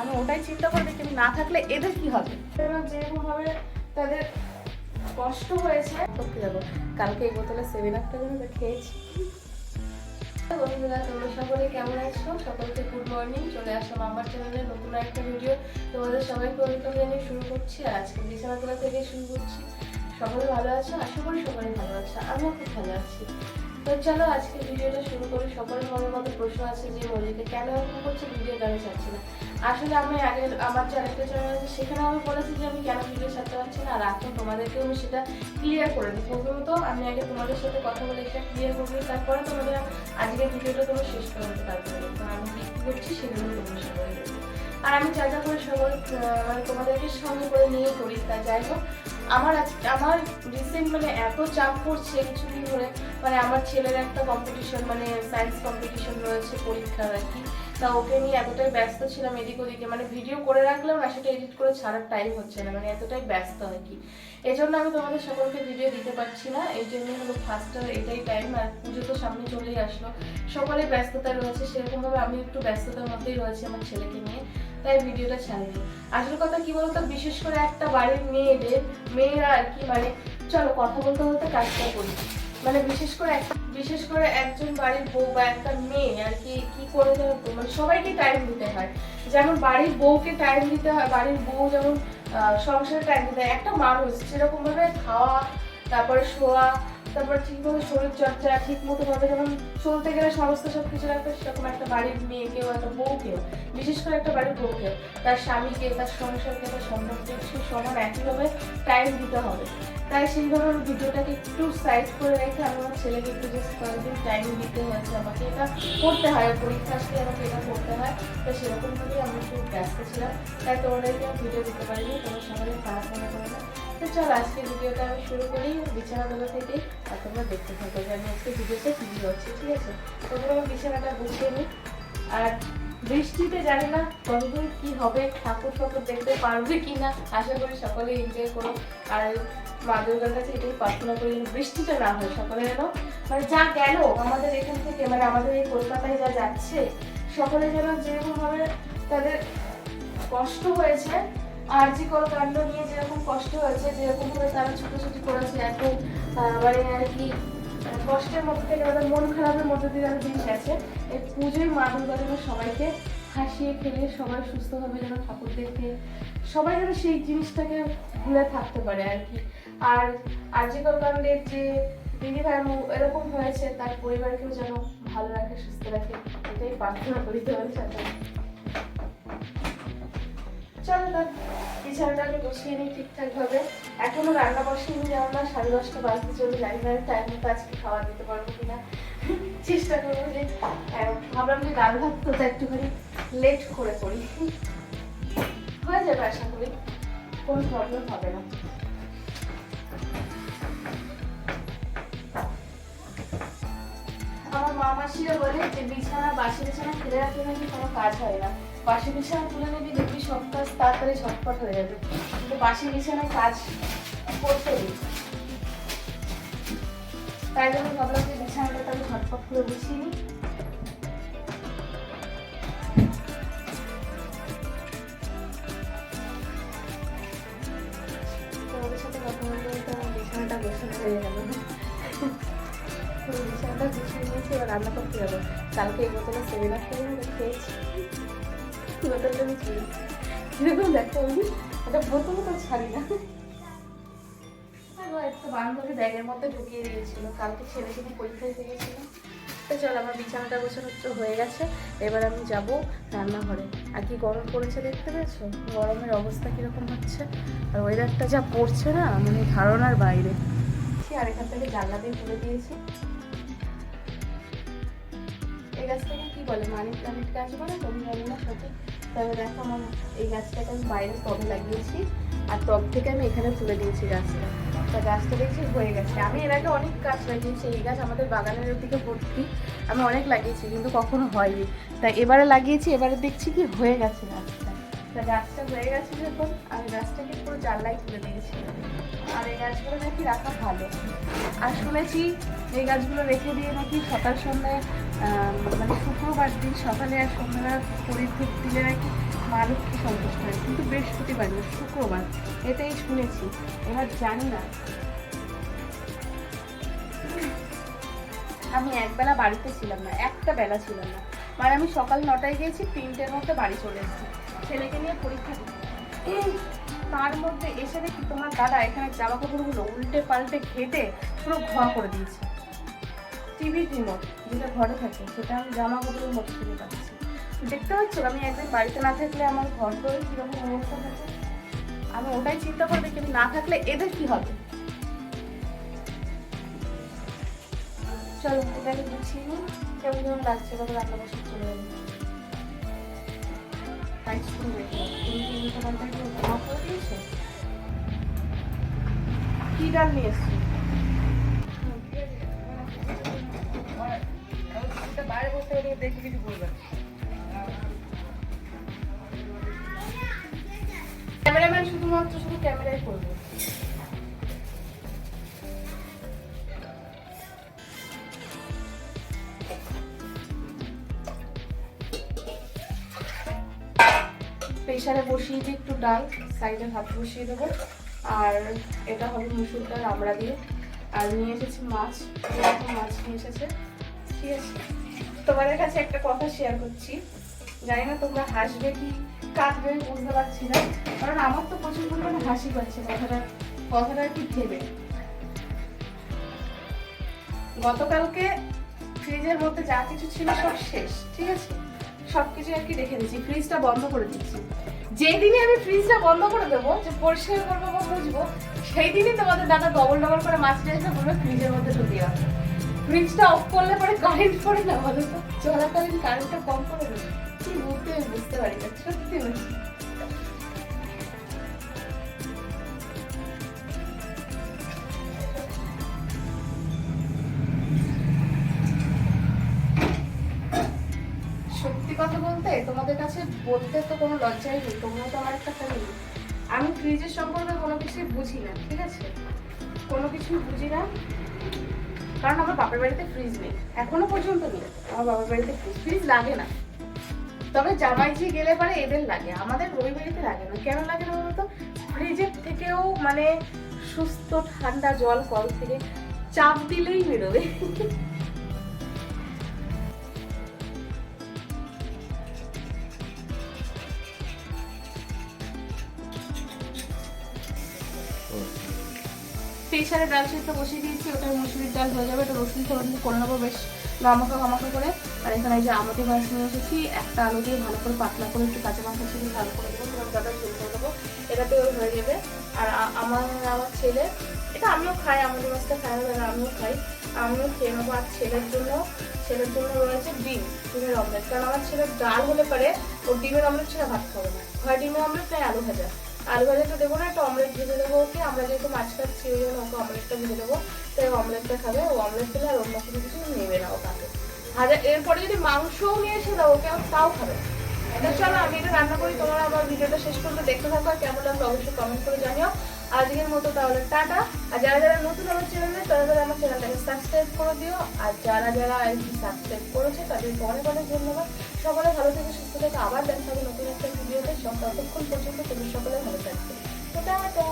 আমি ওটাই চিন্তা করে দেখি না থাকলে এদের কি হবে? যেরকমভাবে তাদের কষ্ট হয়েছে সত্যি যাব কালকে এই বোতলে সেভেন আপটা যেন খেয়েছি। বন্ধুরা তোমরা সকলে কেমন আছো? সকলকে গুড মর্নিং চলে আসলাম আমার চ্যানেলে নতুন একটা ভিডিও তোমাদের সবাইকে ওয়েলকাম জানিয়ে শুরু করছি আজকে বিছানাতলা থেকে শুরু করছি। সকলে ভালো আছো? আশা করি সকলে ভালো আছে। আমিও খুব ভালো আছি। তো চলো আজকে ভিডিওটা শুরু করি। সকলের মনের মধ্যে প্রশ্ন আছে যে মজিকে কেন এরকম করছে? ভিডিও কেন ছাড়ছি না। আসলে আমি আগে আমার যে আরেকটা চ্যানেল আছে সেখানে আমি বলেছি যে আমি কেন ভিডিও ছাড়তে পারছি না আর এখন তোমাদেরকেও আমি সেটা ক্লিয়ার করে দিই প্রথমত আমি আগে তোমাদের সাথে কথা বলে সেটা ক্লিয়ার করে দিই তারপরে তোমাদের আজকের ভিডিওটা তোমরা শেষ করে দিতে পারবে আমি কি করছি সেগুলো তোমাদের সাথে আর আমি যা যা করে আহ, মানে তোমাদেরকে সঙ্গে করে নিয়ে করি তা যাই হোক আমার আজ আমার রিসেন্ট মানে এত চাপ পড়ছে কিছুদিন ধরে মানে আমার ছেলের একটা কম্পিটিশন মানে সায়েন্স কম্পিটিশন রয়েছে পরীক্ষার আর কি। তা ওকে নিয়ে এতটাই ব্যস্ত ছিলাম এদিক ওদিকে মানে ভিডিও করে রাখলাম না সেটা এডিট করে ছাড়ার টাইম হচ্ছে না মানে এতটাই ব্যস্ত আর কি। এই জন্য আমি তোমাদের সকলকে ভিডিও দিতে পারছি না, এই জন্যই হলো ফার্স্ট এটাই টাইম আর পুজো তো সামনে চলেই আসলো। সকলে ব্যস্ততা রয়েছে, সেরকমভাবে আমি একটু ব্যস্ততার মধ্যেই রয়েছি আমার ছেলেকে নিয়ে, তাই ভিডিওটা ছাড়িনি। আসল কথা কি বলতো, বিশেষ করে একটা বাড়ির মেয়েদের, মেয়েরা আর কি মানে চলো কথা বলতে বলতে কাজটা করি। মানে বিশেষ করে বিশেষ করে একজন বাড়ির বউ বা একটা মেয়ে আর কি কি করে যেন মানে সবাইকে টাইম দিতে হয়। যেমন বাড়ির বউকে টাইম দিতে হয়, বাড়ির বউ যেমন সংসারে টাইম দিতে হয়। একটা মানুষ সেরকমভাবে খাওয়া, তারপরে শোয়া তারপর ঠিকভাবে শরীর চর্চা ঠিক মতো ভাবে যেমন চলতে গেলে সমস্ত সব কিছু রাখতে সেরকম একটা বাড়ির মেয়েকেও, একটা বউকেও, বিশেষ করে একটা বাড়ির বউকেও তার স্বামীকে, তার সংসারকে, তার সম্পর্কে সে সমান একইভাবে টাইম দিতে হবে। তাই সেইভাবে আমি ভিডিওটাকে একটু সাইড করে রেখে আমি আমার ছেলেকে একটু জাস্ট কয়েকদিন টাইম দিতে হয়েছে, আমাকে এটা করতে হয় পরীক্ষা আসলে আমাকে এটা করতে হয়। তো সেরকমভাবেই আমি একটু ব্যস্ত ছিলাম, তাই তোমাদেরকে ভিডিও দিতে পারিনি, তোমার সঙ্গে খারাপ মনে করে না। তো চল আজকে ভিডিওটা আমি শুরু করি বিছানাতলা থেকে আর তোমরা দেখতে থাকো যে আমি আজকে ভিডিওতে কী হচ্ছে ঠিক আছে? তোমরা আমি বিছানাটা গুছিয়ে নিই। আর বৃষ্টিতে জানি না কতদূর কি হবে, ঠাকুর ঠাকুর দেখতে পারবে কি না আশা করি সকলে এনজয় করো। আর মা দুর্গার কাছে এটাই প্রার্থনা করি বৃষ্টিটা না হয়, সকলে যেন মানে যা গেল, আমাদের এখান থেকে মানে আমাদের এই কলকাতায় যা যাচ্ছে, সকলে যেন যেরকমভাবে তাদের কষ্ট হয়েছে আর জি কল কাণ্ড নিয়ে যেরকম কষ্ট হয়েছে, যেরকম ভাবে তারা ছুটোছুটি করেছে, এত মানে আর কি কষ্টের মধ্যে থেকে তাদের মন খারাপের মধ্যে দিয়ে তারা দিন গেছে। এই পুজোয় মা সবাইকে হাসিয়ে খেলিয়ে সবাই সুস্থভাবে যেন ঠাকুর দেখে, সবাই যেন সেই জিনিসটাকে ভুলে থাকতে পারে আর কি। আর আর্যিকর কাণ্ডের যে দিদি ভাই এরকম হয়েছে, তার পরিবারকেও যেন ভালো রাখে, সুস্থ রাখে, এটাই প্রার্থনা করি তোমাদের সাথে। চলো বিছানাটাকে গুছিয়ে নিই ঠিকঠাক ভাবে এখনও রান্না বসিয়ে যাও না, সাড়ে দশটা বাজতে চলে জানি না টাইম মতো আজকে খাওয়া দিতে পারব কিনা। চেষ্টা করব যে ভাবলাম যে ডাল ভাত তো একটুখানি লেট করে করি। হয়ে যাবে আশা করি, কোনো প্রবলেম হবে না। আমার মা মাসিরা বলে যে, বিছানা, বাসি বিছানা ফেলে রাখলে নাকি কোনো কাজ হয় না। বাসি বিছানা তুলে নিবি, দেখবি সব কাজ তাড়াতাড়ি ঝটপট হয়ে যাবে। কিন্তু বাসি বিছানায় কাজ করতে তাই জন্য ভাবলাম যে বিছানাটা তাহলে ঝটপট করে গুছিয়ে নিই। হয়ে এবার রান্না করতে যাব। কালকে এই বোতলে সেভেন আপ করে খেয়েছি। বোতলটা আমি ছিল কীরকম দেখো আমি একটা বোতল তো ছাড়ি না। আর ও একটা বান্ধবী ব্যাগের মধ্যে ঢুকিয়ে দিয়েছিল। কালকে ছেলে ছেলে পরীক্ষা দিতে গেছিল তো চল আমার বিছানাটা গোছানো হয়ে গেছে। এবার আমি যাব রান্নাঘরে। আর কি গরম পড়েছে দেখতে পেয়েছ? গরমের অবস্থা কীরকম হচ্ছে? আর ওয়েদারটা যা পড়ছে না মানে ধারণার বাইরে। আর এখান থেকে জানলা দিয়ে তুলে দিয়েছি। গাছটাকে কি বলে? মানি প্ল্যান্ট গাছ বলে তো আমি না সঠিক তবে দেখো আমার এই গাছটাকে আমি বাইরে টবে লাগিয়েছি। আর টব থেকে আমি এখানে তুলে দিয়েছি গাছটা। তা গাছটা দেখছি হয়ে গেছে। আমি এর আগে অনেক গাছ লাগিয়েছি। এই গাছ আমাদের বাগানের দিকে ভর্তি। আমি অনেক লাগিয়েছি, কিন্তু কখনো হয়নি। তাই এবারে লাগিয়েছি, এবারে দেখছি কি হয়ে গেছে গাছটা। তা গাছটা হয়ে গেছে যখন আমি গাছটাকে পুরো জানলায় তুলে দিয়েছি। আর এই গাছগুলো নাকি রাখা ভালো। আর শুনেছি এই গাছগুলো রেখে দিয়ে নাকি সকাল সন্ধ্যায় মানে শুক্রবার দিন সকালে আর সন্ধ্যাবেলা শরীর ধূপ দিলে নাকি মা লক্ষ্মী সন্তুষ্ট হয়। কিন্তু বৃহস্পতিবার না শুক্রবার, এটাই শুনেছি। এবার জানি না। আমি একবেলা বাড়িতে ছিলাম না, একটা বেলা ছিলাম না। মানে আমি সকাল নটায় গিয়েছি, তিনটের মধ্যে বাড়ি চলে এসেছি। ছেলেকে নিয়ে পরীক্ষা তার মধ্যে এসে দেখি তোমার দাদা এখানে জামা কাপড়গুলো উল্টে পাল্টে ঘেটে পুরো ঘোয়া করে দিয়েছে। টিভি রিমোট যেটা ঘরে থাকে, সেটা আমি জামা কাপড়ের মধ্যে ফিরে পাচ্ছি। দেখতে পাচ্ছ? আমি একদিন বাড়িতে না থাকলে আমার ঘর ধরে কীরকম অবস্থা থাকে? আমি ওটাই চিন্তা করে দেখি আমি না থাকলে এদের কি হবে? চলো, এটাকে গুছিয়ে নিই। কেমন কেমন লাগছে কত রান্না বসে চলে যাবে তুমি কি পাল্টা একটু ঘোয়া করে দিয়েছ কি ডাল বাইরে বসে দেখি কিছু বলবে ক্যামেরাম্যান শুধুমাত্র শুধু ক্যামেরাই করবে। প্রেশারে বসিয়ে দিয়ে একটু ডাল, সাইডে ভাত বসিয়ে দেবো। আর এটা হবে মুসুর ডাল, আমরা দিয়ে। আর নিয়ে এসেছি মাছ মাছ নিয়ে এসেছে। ঠিক আছে। তোমাদের কাছে একটা কথা শেয়ার করছি। জানি না তোমরা হাসবে কি কাঁদবে আমি বুঝতে পারছি না। কারণ আমার তো প্রচুর পরিমাণে হাসি পাচ্ছে, কথাটা কথাটা কি ভেবে? গতকালকে ফ্রিজের মধ্যে যা কিছু ছিল সব শেষ, ঠিক আছে? সব কিছু আর কি রেখে দিচ্ছি ফ্রিজটা বন্ধ করে দিচ্ছি। যেই দিনই আমি ফ্রিজটা বন্ধ করে দেবো, যে পরিষ্কার করব বা বুঝব সেই দিনই তোমাদের দাদা ডবল ডবল করে মাছ নিয়ে এসে বলবে ফ্রিজের মধ্যে ঢুকিয়ে রাখো। ফ্রিজটা অফ করলে পরে কারেন্ট পড়ে না বলো তো? চলাকালীন কারেন্টটা কম করে দেবে। কি বুঝতে বুঝতে পারি না, সত্যি বলছি। কথা বলতে তোমাদের কাছে বলতে তো কোনো লজ্জাই নেই, তোমরা তো আমার একটা ফ্যামিলি আমি ফ্রিজের সম্পর্কে কোনো কিছুই বুঝি না, ঠিক আছে? কোনো কিছুই বুঝি না, কারণ আমার বাপের বাড়িতে ফ্রিজ নেই, এখনও পর্যন্ত নেই। আমার বাবার বাড়িতে ফ্রিজ ফ্রিজ লাগে না। তবে জামাই যে গেলে পারে, এদের লাগে, আমাদের ওই বাড়িতে লাগে না। কেন লাগে না বলতো? ফ্রিজের থেকেও মানে সুস্থ ঠান্ডা জল কল থেকে চাপ দিলেই বেরোবে। প্রেশারে ডাল সিদ্ধ বসিয়ে দিয়েছি, ওটা মুসুরির ডাল হয়ে যাবে, ওটা রসুন ফোড়ন করে নেব বেশ গামাখা গামাখা করে। আর এখানে যে আমাদের মাছ নিয়ে এসেছি একটা আলু দিয়ে ভালো করে পাতলা করে একটু কাঁচা মাংস ছিল ভালো করে দেবো দাদা ঝোল করে দেবো এটাতে ওই হয়ে যাবে। আর আমার আমার ছেলে, এটা আমিও খাই আমাদের মাছটা খাই না আমিও খাই, আমিও খেয়ে নেব। আর ছেলের জন্য ছেলের জন্য রয়েছে ডিম, ডিমের অমলেট কারণ আমার ছেলের ডাল হলে পারে, ও ডিমের অমলেট ছাড়া ভাত খাবে না। হয় ডিমের অমলেট নয় আলু ভাজা। আলু ভাজাটা দেবো না, একটা অমলেট ভেজে দেবো ওকে। আমরা যেহেতু মাছ খাচ্ছি, ওই জন্য ওকে অমলেটটা ভেজে দেবো। তাই অমলেটটা খাবে। ও অমলেট খেলে আর অন্য কোনো কিছু নেবে না ও তাকে ভাজা এরপরে যদি মাংসও নিয়ে এসে দাও ওকে তাও খাবে। এটা চলো, আমি এটা রান্না করি। তোমরা আমার ভিডিওটা শেষ পর্যন্ত দেখতে থাকো আর কেমন লাগল অবশ্যই কমেন্ট করে জানিও। আজকের মতো তাহলে টাটা। আর যারা যারা নতুন আমার চ্যানেলে তারা তারা আমার চ্যানেলটাকে সাবস্ক্রাইব করে দিও। আর যারা যারা সাবস্ক্রাইব করেছে তাদেরকে অনেক অনেক ধন্যবাদ। সকলে ভালো থেকে সুস্থ থেকে আবার দেখা হবে নতুন একটা ভিডিওতে। সব ততক্ষণ পর্যন্ত তুমি সকলে ভালো থাকবে। টাটা!